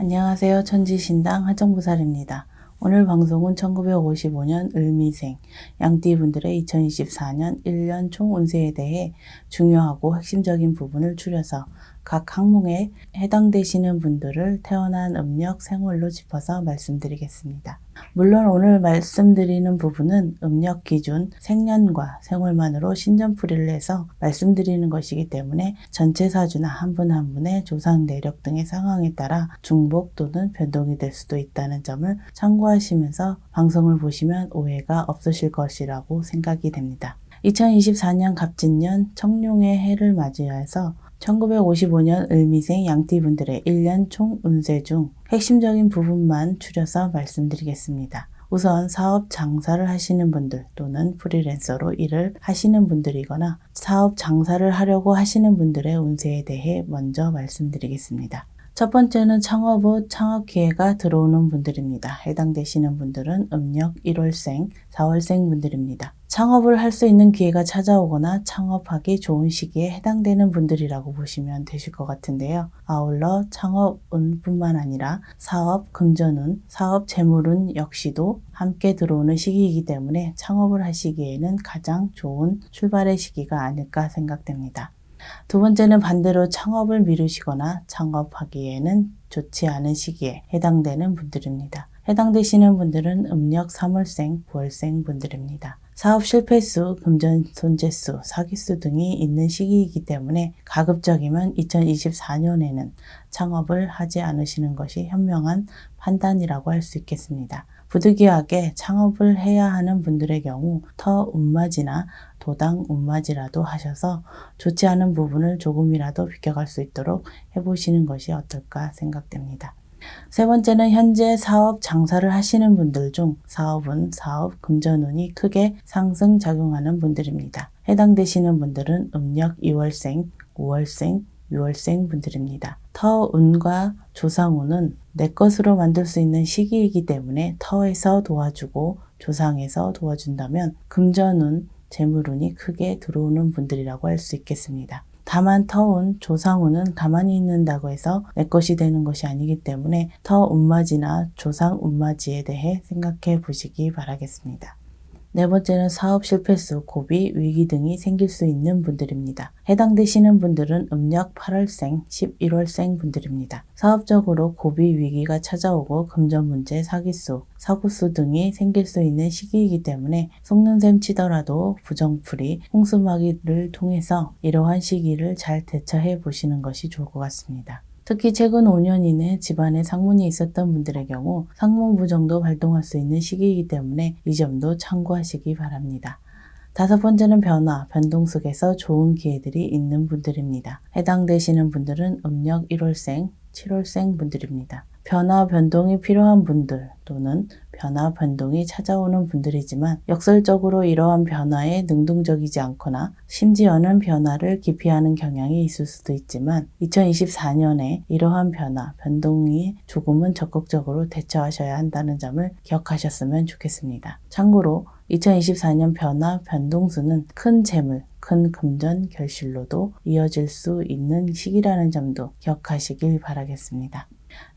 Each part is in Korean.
안녕하세요. 천지신당 하정부살입니다. 오늘 방송은 1955년 을미생 양띠분들의 2024년 1년 총 운세에 대해 중요하고 핵심적인 부분을 추려서 각 항목에 해당되시는 분들을 태어난 음력 생월로 짚어서 말씀드리겠습니다. 물론 오늘 말씀드리는 부분은 음력 기준 생년과 생월만으로 신전풀이를 해서 말씀드리는 것이기 때문에 전체 사주나 한 분한 분의 조상 내력 등의 상황에 따라 중복 또는 변동이 될 수도 있다는 점을 참고하시면서 방송을 보시면 오해가 없으실 것이라고 생각이 됩니다. 2024년 갑진년 청룡의 해를 맞이해서 1955년 을미생 양띠분들의 1년 총 운세 중 핵심적인 부분만 추려서 말씀드리겠습니다. 우선 사업 장사를 하시는 분들 또는 프리랜서로 일을 하시는 분들이거나 사업 장사를 하려고 하시는 분들의 운세에 대해 먼저 말씀드리겠습니다. 첫 번째는 창업 후 창업 기회가 들어오는 분들입니다. 해당되시는 분들은 음력 1월생, 4월생 분들입니다. 창업을 할 수 있는 기회가 찾아오거나 창업하기 좋은 시기에 해당되는 분들이라고 보시면 되실 것 같은데요. 아울러 창업운뿐만 아니라 사업 금전운, 사업 재물운 역시도 함께 들어오는 시기이기 때문에 창업을 하시기에는 가장 좋은 출발의 시기가 아닐까 생각됩니다. 두 번째는 반대로 창업을 미루시거나 창업하기에는 좋지 않은 시기에 해당되는 분들입니다. 해당되시는 분들은 음력 3월생, 9월생 분들입니다. 사업 실패수, 금전 손재수, 사기수 등이 있는 시기이기 때문에 가급적이면 2024년에는 창업을 하지 않으시는 것이 현명한 판단이라고 할 수 있겠습니다. 부득이하게 창업을 해야 하는 분들의 경우 터 운맞이나 도당 운맞이라도 하셔서 좋지 않은 부분을 조금이라도 비껴갈 수 있도록 해보시는 것이 어떨까 생각됩니다. 세 번째는 현재 사업 장사를 하시는 분들 중 사업은 사업 금전운이 크게 상승 작용하는 분들입니다. 해당되시는 분들은 음력 2월생, 5월생, 6월생 분들입니다. 터운과 조상운은 내 것으로 만들 수 있는 시기이기 때문에 터에서 도와주고 조상에서 도와준다면 금전운, 재물운이 크게 들어오는 분들이라고 할 수 있겠습니다. 다만 터운, 조상운은 가만히 있는다고 해서 내 것이 되는 것이 아니기 때문에 터 운마지나 조상 운마지에 대해 생각해 보시기 바라겠습니다. 네 번째는 사업 실패수, 고비, 위기 등이 생길 수 있는 분들입니다. 해당되시는 분들은 음력 8월생, 11월생 분들입니다. 사업적으로 고비, 위기가 찾아오고 금전 문제, 사기수, 사고수 등이 생길 수 있는 시기이기 때문에 속는 셈 치더라도 부정풀이, 홍수마기를 통해서 이러한 시기를 잘 대처해 보시는 것이 좋을 것 같습니다. 특히 최근 5년 이내 집안에 상문이 있었던 분들의 경우 상문 부정도 발동할 수 있는 시기이기 때문에 이 점도 참고하시기 바랍니다. 다섯 번째는 변화, 변동 속에서 좋은 기회들이 있는 분들입니다. 해당되시는 분들은 음력 1월생, 7월생 분들입니다. 변화, 변동이 필요한 분들 또는 변화, 변동이 찾아오는 분들이지만 역설적으로 이러한 변화에 능동적이지 않거나 심지어는 변화를 기피하는 경향이 있을 수도 있지만 2024년에 이러한 변화, 변동이 조금은 적극적으로 대처하셔야 한다는 점을 기억하셨으면 좋겠습니다. 참고로 2024년 변화, 변동수는 큰 재물, 큰 금전 결실로도 이어질 수 있는 시기라는 점도 기억하시길 바라겠습니다.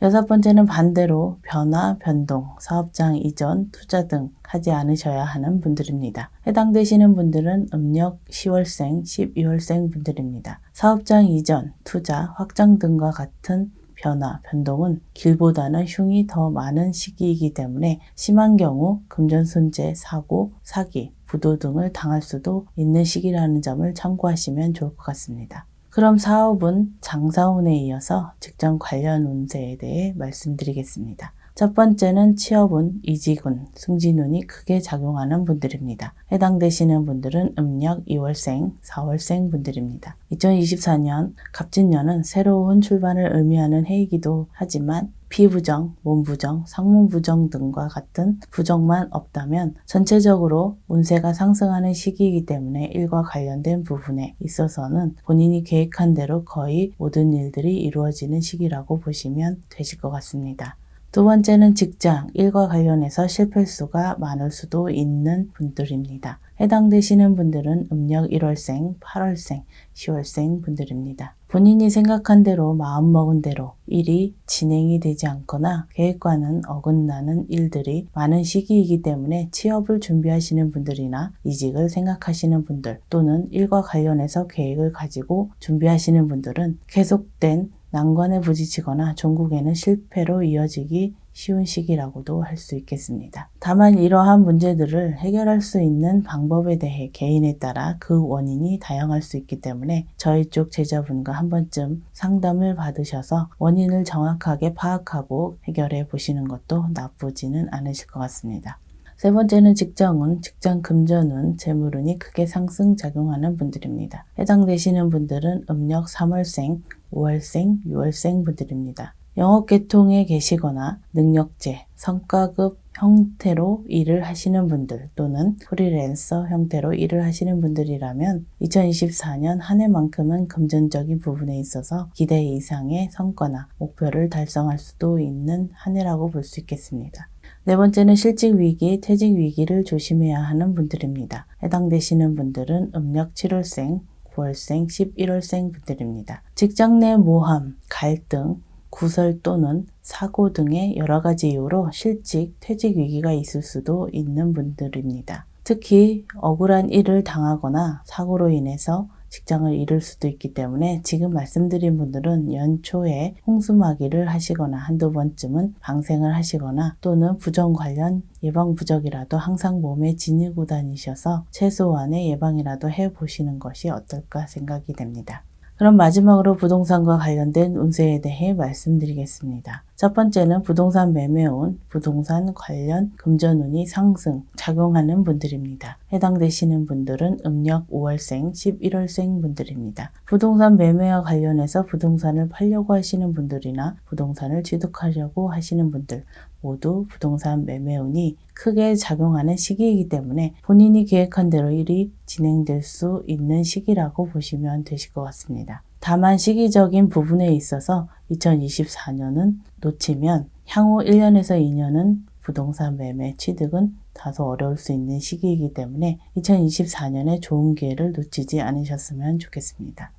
여섯 번째는 반대로 변화, 변동, 사업장 이전, 투자 등 하지 않으셔야 하는 분들입니다. 해당되시는 분들은 음력 10월생, 12월생 분들입니다. 사업장 이전, 투자, 확장 등과 같은 변화, 변동은 길보다는 흉이 더 많은 시기이기 때문에 심한 경우 금전 손재, 사고, 사기, 부도 등을 당할 수도 있는 시기라는 점을 참고하시면 좋을 것 같습니다. 그럼 사업은 장사운에 이어서 직장 관련 운세에 대해 말씀드리겠습니다. 첫 번째는 취업운, 이직운, 승진운이 크게 작용하는 분들입니다. 해당되시는 분들은 음력 2월생, 4월생 분들입니다. 2024년 갑진년은 새로운 출발을 의미하는 해이기도 하지만 피부정, 몸부정, 상문부정 등과 같은 부정만 없다면 전체적으로 운세가 상승하는 시기이기 때문에 일과 관련된 부분에 있어서는 본인이 계획한 대로 거의 모든 일들이 이루어지는 시기라고 보시면 되실 것 같습니다. 두 번째는 직장, 일과 관련해서 실패수가 많을 수도 있는 분들입니다. 해당되시는 분들은 음력 1월생, 8월생, 10월생 분들입니다. 본인이 생각한 대로 마음먹은 대로 일이 진행이 되지 않거나 계획과는 어긋나는 일들이 많은 시기이기 때문에 취업을 준비하시는 분들이나 이직을 생각하시는 분들 또는 일과 관련해서 계획을 가지고 준비하시는 분들은 계속된 난관에 부딪히거나 종국에는 실패로 이어지기 쉬운 시기라고도 할 수 있겠습니다. 다만 이러한 문제들을 해결할 수 있는 방법에 대해 개인에 따라 그 원인이 다양할 수 있기 때문에 저희 쪽 제자분과 한 번쯤 상담을 받으셔서 원인을 정확하게 파악하고 해결해 보시는 것도 나쁘지는 않으실 것 같습니다. 세 번째는 직장운, 직장 금전운, 재물운이 크게 상승 작용하는 분들입니다. 해당되시는 분들은 음력 3월생, 5월생, 6월생 분들입니다. 영업계통에 계시거나 능력제, 성과급 형태로 일을 하시는 분들 또는 프리랜서 형태로 일을 하시는 분들이라면 2024년 한 해만큼은 금전적인 부분에 있어서 기대 이상의 성과나 목표를 달성할 수도 있는 한 해라고 볼 수 있겠습니다. 네 번째는 실직 위기, 퇴직 위기를 조심해야 하는 분들입니다. 해당되시는 분들은 음력 7월생, 9월생, 11월생 분들입니다. 직장 내 모함, 갈등, 구설 또는 사고 등의 여러 가지 이유로 실직, 퇴직 위기가 있을 수도 있는 분들입니다. 특히 억울한 일을 당하거나 사고로 인해서 직장을 잃을 수도 있기 때문에 지금 말씀드린 분들은 연초에 홍수마기를 하시거나 한두 번쯤은 방생을 하시거나 또는 부정 관련 예방 부적이라도 항상 몸에 지니고 다니셔서 최소한의 예방이라도 해 보시는 것이 어떨까 생각이 됩니다. 그럼 마지막으로 부동산과 관련된 운세에 대해 말씀드리겠습니다. 첫 번째는 부동산 매매운, 부동산 관련 금전운이 상승, 작용하는 분들입니다. 해당되시는 분들은 음력 5월생, 11월생 분들입니다. 부동산 매매와 관련해서 부동산을 팔려고 하시는 분들이나 부동산을 취득하려고 하시는 분들, 모두 부동산 매매운이 크게 작용하는 시기이기 때문에 본인이 계획한 대로 일이 진행될 수 있는 시기라고 보시면 되실 것 같습니다. 다만 시기적인 부분에 있어서 2024년은 놓치면 향후 1년에서 2년은 부동산 매매 취득은 다소 어려울 수 있는 시기이기 때문에 2024년에 좋은 기회를 놓치지 않으셨으면 좋겠습니다.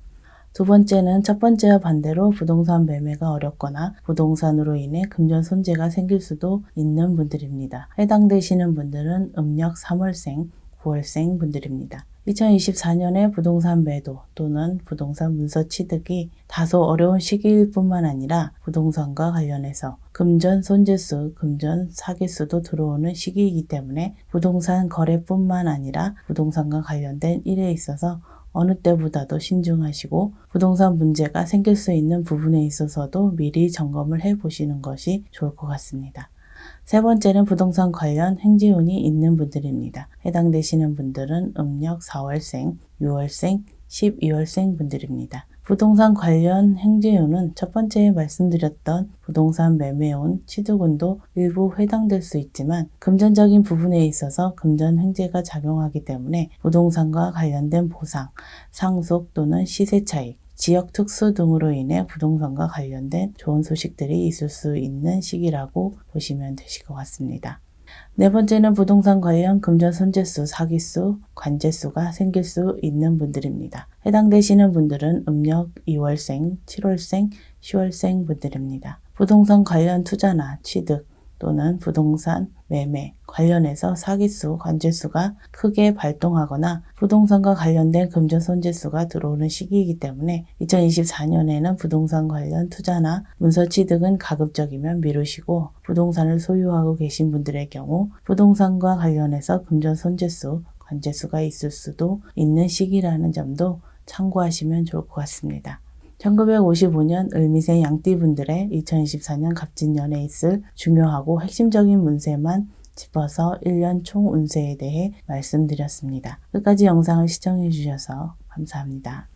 두 번째는 첫 번째와 반대로 부동산 매매가 어렵거나 부동산으로 인해 금전 손재가 생길 수도 있는 분들입니다. 해당되시는 분들은 음력 3월생, 9월생 분들입니다. 2024년에 부동산 매도 또는 부동산 문서 취득이 다소 어려운 시기일 뿐만 아니라 부동산과 관련해서 금전 손재수, 금전 사기수도 들어오는 시기이기 때문에 부동산 거래뿐만 아니라 부동산과 관련된 일에 있어서 어느 때보다도 신중하시고 부동산 문제가 생길 수 있는 부분에 있어서도 미리 점검을 해 보시는 것이 좋을 것 같습니다. 세 번째는 부동산 관련 행지운이 있는 분들입니다. 해당되시는 분들은 음력 4월생, 6월생, 12월생 분들입니다. 부동산 관련 행제운은 첫 번째 말씀드렸던 부동산 매매운, 취득운도 일부 해당될 수 있지만 금전적인 부분에 있어서 금전 행제가 작용하기 때문에 부동산과 관련된 보상, 상속 또는 시세 차익, 지역 특수 등으로 인해 부동산과 관련된 좋은 소식들이 있을 수 있는 시기라고 보시면 되실 것 같습니다. 네 번째는 부동산 관련 금전 손재수, 사기수, 관재수가 생길 수 있는 분들입니다. 해당되시는 분들은 음력 2월생, 7월생, 10월생 분들입니다. 부동산 관련 투자나 취득, 또는 부동산 매매 관련해서 사기수, 관제수가 크게 발동하거나 부동산과 관련된 금전 손재수가 들어오는 시기이기 때문에 2024년에는 부동산 관련 투자나 문서 취득은 가급적이면 미루시고 부동산을 소유하고 계신 분들의 경우 부동산과 관련해서 금전 손재수, 관제수가 있을 수도 있는 시기라는 점도 참고하시면 좋을 것 같습니다. 1955년 을미생 양띠분들의 2024년 갑진년에 있을 중요하고 핵심적인 문세만 짚어서 1년 총 운세에 대해 말씀드렸습니다. 끝까지 영상을 시청해 주셔서 감사합니다.